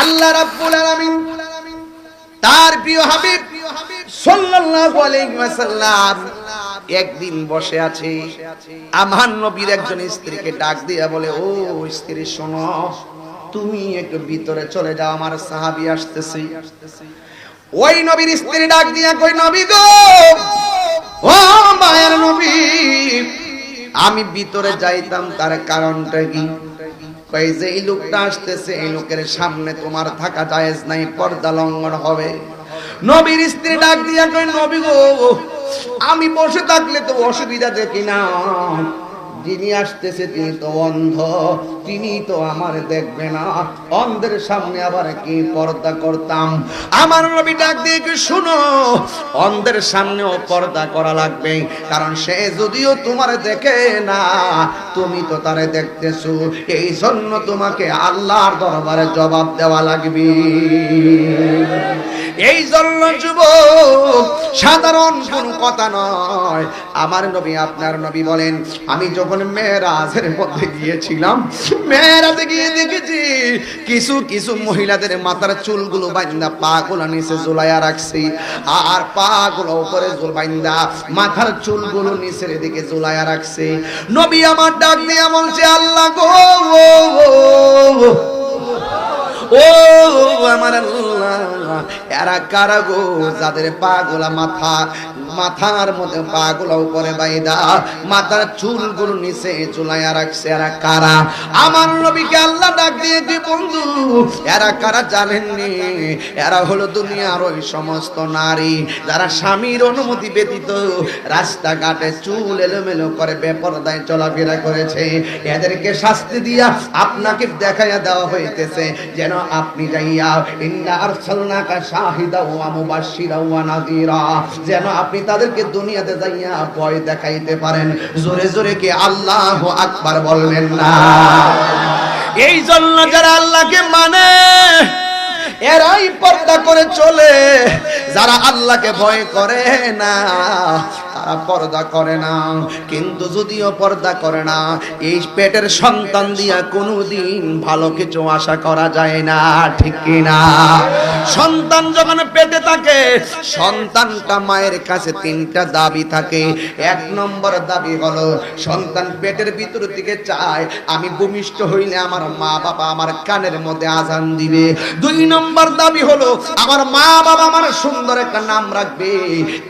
আল্লাহ রাব্বুল আলামিন তার প্রিয় হাবিব সাল্লাল্লাহু আলাইহি ওয়াসাল্লাম একদিন বসে আছে। আমার নবীর একজন স্ত্রীকে ডাক দিয়া বলে, ও স্ত্রী, শোনো, তুমি একটু ভিতরে চলে যাও, আমার সাহাবি আসতেছে। ওই নবীর স্ত্রী ডাক দিয়া কই নবী গো, ও মায়ের নবী, আমি ভিতরে যাইতাম, তার কারণটা কি? কই যে এই লোকটা আসতেছে, এই লোকের সামনে তোমার থাকা জায়েজ নাই, পর্দা লঙ্ঘন হবে। নবীর স্ত্রী ডাক দিয়া কই নবী গো, আমি বসে থাকলে তো অসুবিধা দেখি না। যিনি আসতেছে তিনি তো অন্ধ। তিনি তো আমার দেখবে না। অন্ধের সামনে আবার কি পর্দা করতাম? আমার নবী ডাক দিয়ে শুনো? অন্ধের সামনেও পর্দা করা লাগবে। কারণ সে যদিও তোমার দেখে না, তুমি তো তারে দেখতেছো। এই জন্য তোমাকে আল্লাহর দরবারে জবাব দেওয়া লাগবে। এই জন্য যুবক, সাধারণ কোন কথা নয়। আমার নবী, আপনার নবী বলেন, আমি যখন মেয়েরাজের মধ্যে গিয়েছিলাম মেয়েরাজে গিয়ে দেখেছি কিছু কিছু মহিলাদের মাথার চুলগুলো বাইন্দা পা গুলা নিচে জোলাইয়া রাখছি আর পা গুলো উপরে বাইন্দা মাথার চুলগুলো নিচের দিকে জোলাইয়া রাখছে নবী আমার ডাক দিয়ে বলছে আল্লাহ গো ও আমার এরা কারা গো? যাদের পাগুলা মাথা, মাথার মধ্যে পাগুলা উপরে বাইদা, মাথার চুলগুলো নিচে চুলাইয়া রাখছে, এরা কারা? আমার নবীকে আল্লাহ ডাক দিয়ে বন্ধু? এরা কারা জানেননি এরা হলো দুনিয়ার ওই সমস্ত নারী, যারা স্বামীর অনুমতি ব্যতীত রাস্তাঘাটে চুল এলোমেলো করে বেপরদায় চলাফেরা করেছে। এদেরকে শাস্তি দিয়া আপনাকে দেখাইয়া দেওয়া হইতেছে, যেন আপনি যাইয়া যেন আপনি তাদেরকে দুনিয়াতে যাইয়া ভয় দেখাইতে পারেন। জোরে জোরে কি আল্লাহু আকবার বলবেন না এই জন্য যারা আল্লাহকে মানে এরাই পর্দা করে চলে। যারা আল্লাহকে ভয় করে না পর্দা করে না। কিন্তু যদিও পর্দা করে না, এই পেটের সন্তান দিয়া কোনোদিন ভালো কিছু আশা করা যায় না, ঠিক না? সন্তান যখন পেটে থাকে, সন্তানটা মায়ের কাছে তিনটা দাবি থাকে। এক নম্বর দাবি হলো, সন্তান পেটের ভিতর থেকে চায়, আমি ভূমিষ্ঠ হইলে আমার মা বাবা আমার কানের মধ্যে আজান দিবে। দুই নম্বর দাবি হলো, আমার মা বাবা আমার সুন্দর একটা নাম রাখবে।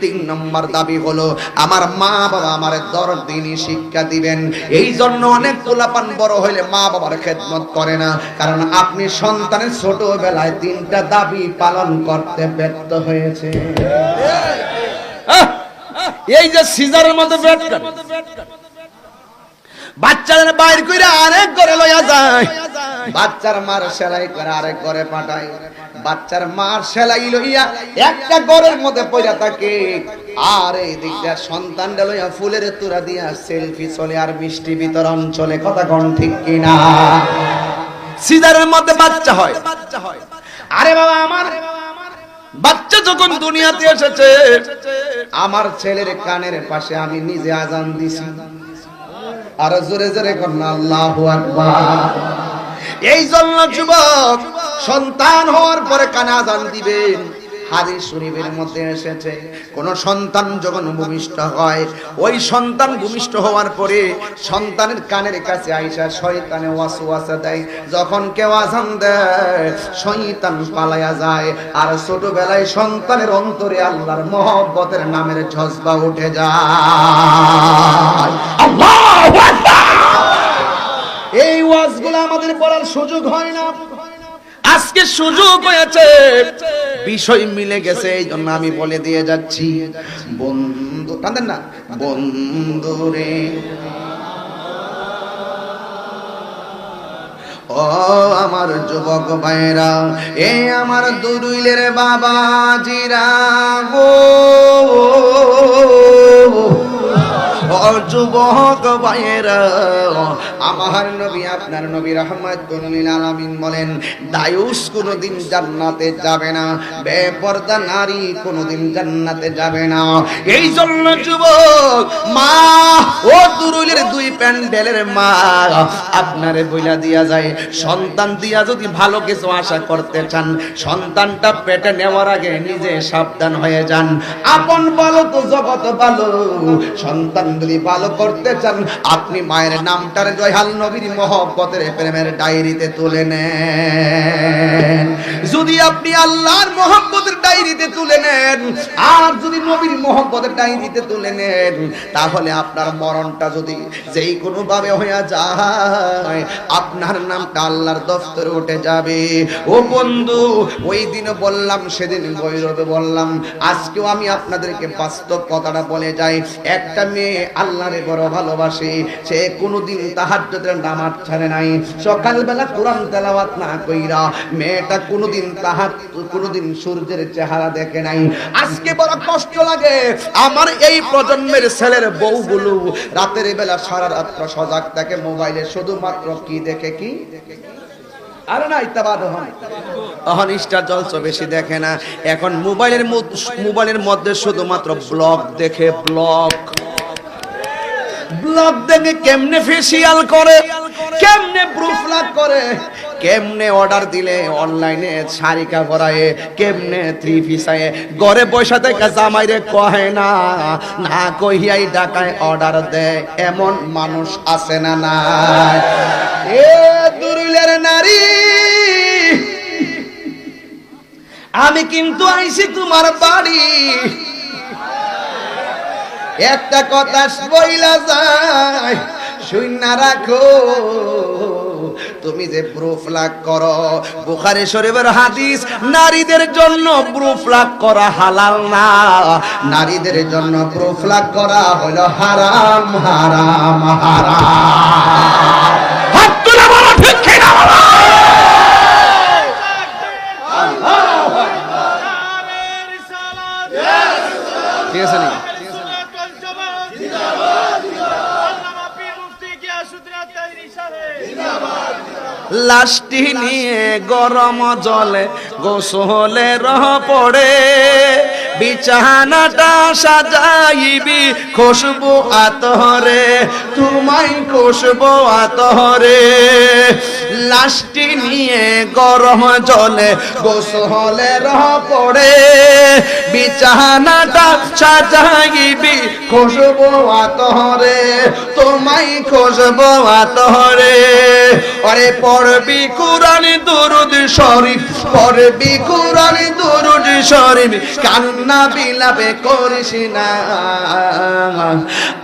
তিন নম্বর দাবি হলো আমার মা বাবা আমার দর দিনই শিক্ষা দিবেন। এই জন্য অনেক পোলাপান বড় হইলে মা বাবার খেদমত করে না। কারণ আপনি সন্তানের ছোটবেলায় তিনটা দাবি পালন করতে ব্যর্থ হয়েছে। এই যে সিজারের পেট কাটে বাচ্চাদের বাইর করে আরেক করে লইয়া যায়। বাচ্চার মার সেলাই করে আরেক ঘরে পাঠায়। বাচ্চার মার সেলাই লইয়া একটা ঘরের মধ্যে পড়া থাকে। আর এই দিকটা সন্তানটা লইয়া ফুলের তুরা দিয়া সেলফি চলে আর মিষ্টি বিতরণ চলে, কথা কোন ঠিক কিনা? সিজারের মধ্যে বাচ্চা হয়। আরে বাবা, আমার বাচ্চা যখন দুনিয়াতে এসেছে, আমার ছেলের কানের পাশে আমি নিজে আজান দিছি। আর জোরে জোরে কন্যা আল্লাহু আকবার। এই জন্য যুবক সন্তান হওয়ার পরে কানে আজান দিবেন হাদিস শরীফের মধ্যে এসেছে, কোন সন্তান যখন ভূমিষ্ঠ হয়, ওই সন্তান ভূমিষ্ঠ হওয়ার পরে সন্তানের কানের কাছে আইসা শয়তানে ওয়াসওয়াসা দেয়। যখন কেউ আজান দেয়, শয়তান পালায়া যায়। আর ছোটবেলায় সন্তানের অন্তরে আল্লাহর মহব্বতের নামের জজবা উঠে যায়। আল্লাহু আকবার! এই ওয়াজগুলো আমাদের পড়ার সুযোগ হয় না। আজকে সুযোগ হয়েছে। বিষয় মিলে গেছে এই জন্য আমি বলে দিয়ে যাচ্ছি। বন্ধু কাঁদেন না। বন্ধুরে ও আমার যুবক ভাইরা এ আমার দুরুইলের বাবা জিরা গো। ও যুবক ভাইয়েরা আমার নবী, আপনার নবী রহমাতুল লিল আলামিন বলেন, দায়ুস কোনোদিন জান্নাতে যাবে না, বেপরদা নারী কোনোদিন জান্নাতে যাবে না। এই জন্য যুবক, মা ও দুরুলের দুই প্যান্ডেলের মা, আপনারে বইলা দিয়া যায়, সন্তান দিয়া যদি ভালো কিছু আশা করতে চান, সন্তানটা পেটে নেওয়ার আগে নিজে সাবধান হয়ে যান। আপন বলো তো জগৎ ভালো সন্তান যদি ভালো করতে চান, আপনি মায়ের নামটার জয়হাল নবীর মহব্বতের প্রেমের ডায়েরিতে তুলে নেন। যদি আপনি আল্লাহর মহব্বতের ডায়েরিতে তুলে নেন, আর যদি নবীর মহব্বতের ডায়েরিতে তুলে নেন, তাহলে আপনার মরণটা যদি যেই কোনো ভাবে হয়ে যায়, আপনার নামটা আল্লাহর দফতরে উঠে যাবে। ও বন্ধু, ওই দিন বললাম, সেদিন গৈরবে বললাম, আজকেও আমি আপনাদেরকে বাস্তব কথাটা বলে যাই। একটা মেয়ে আল্লাহরে বড় ভালোবাসে, সে কোনোদিন তাহাজ্জুদের নামাজ ছাড়ে নাই। সকালবেলা কোরআন তেলাওয়াত না কইরা মেয়েটা কোনোদিন তাহার, কোনোদিন সূর্যের চেহারা দেখে নাই। আজকে বড় কষ্ট লাগে। আমার এই প্রজন্মের ছেলের বউগুলো রাতের বেলা সারা রাত্র সজাগ থাকে মোবাইলে, শুধুমাত্র কি দেখে কি? আরে না, ইত্যাবাদ হয় তখন স্টার জলস বেশি দেখে না। এখন মোবাইলের মোবাইলের মধ্যে শুধুমাত্র ব্লগ দেখে, ব্লগ। ব্লগ দেখে কেমনে ফেসিয়াল করে? কেমনে প্রুফ লাগ করে? কেমনে অর্ডার দিলে অনলাইনে শাড়িকা করায় কেমনে থ্রি পিসায় ঘরে বসে থেকে জামাইরে কহে না না কহিয়াই ডাকায় অর্ডার দেয়। এমন মানুষ আছে না না এ দুরুলের নারী, আমি কিন্তু আইছি তোমার বাড়ি। একটা কথা বইলা যায় শূন্য রাখো। তুমি যে প্রুফ লাগ করো, বুখারে শরীফের হাদিস, নারীদের জন্য প্রুফ লাগ করা হালাল না। নারীদের জন্য প্রুফ লাগ করা হলো হারাম হারাম হারাম হাত তুলে বলো ঠিক কিনা বলো ঠিক আছে নি লাশটি নিয়ে গরম জলে গোসলে রহ পড়ে বিছানাটা সাজাইবি খুশবু আতরে তুমাই খুশবু আতরে লাশটি নিয়ে গরম জলে গোসলে রহ পড়ে বিছানাটা সাজাইবি। খুশবু আতরে তোমাই খুশবু আতরে আরে পড়বি কুরআন দুরুদ শরীফ, পড়বি কুরআন দুরুদ শরীফ। কান্না বিলাপে করিস না।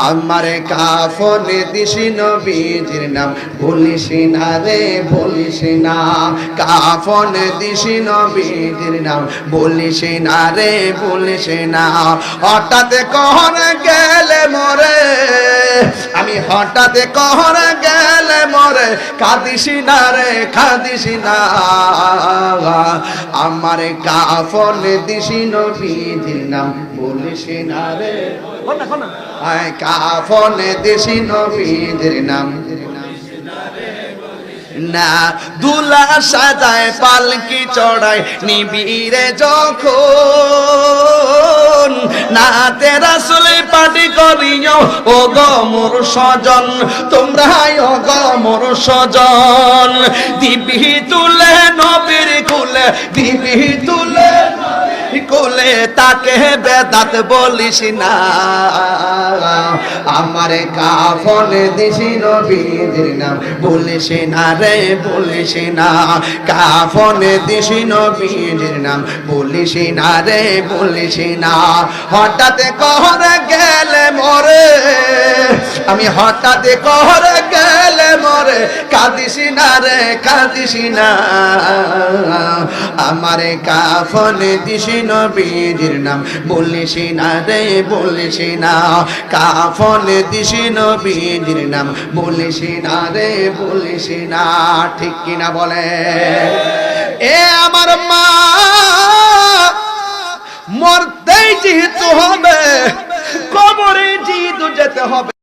আমারে কাফনে দিস নবীজির নাম। ভুলিস না রে, ভুলিস না। কাফনে দিস নবীজির নাম। ভুলিস না রে ভুলিস না। হঠাৎ কখন গেলে মরে? আমি হঠাৎ কখন গেলে মরে? কাঁদিস না রে কাঁদিস না। আমার কাফন দিস নবীজির নাম বলিস না রে। কাফন দিস নবীজির নাম। না, দুলা সাজায় পালকি চড়ায় নিবিরে যখন। না তেরা সুলে পাটি করিও ও গমর সজন তোমরা ও গমর সজন দিবি তুলে নবীর কুলে, দিবি তুলে কোলে তাকে বেদাত বলিস না। আমার কাফনে দিছি নবীদের নাম। বলিস না রে, বলিস না। কাফনে দিছি নবীদের নাম। বলিস না রে, বলিস না। হঠাৎ কহরে গেলে মরে। আমি হঠাৎ কহরে গেলে মরে। কাঁদিস না রে, কাঁদিস না। আমারে কাফনে দিছি নবীজির নাম। বলিস না রে, বলিস না। কাফনে দিছি নবীজির নাম। বলিস না রে, বলিস না। ঠিক কিনা বলে? এ আমার মা, মরতেই যেহেতু হবে, কবরে যেহেতু যেতে হবে।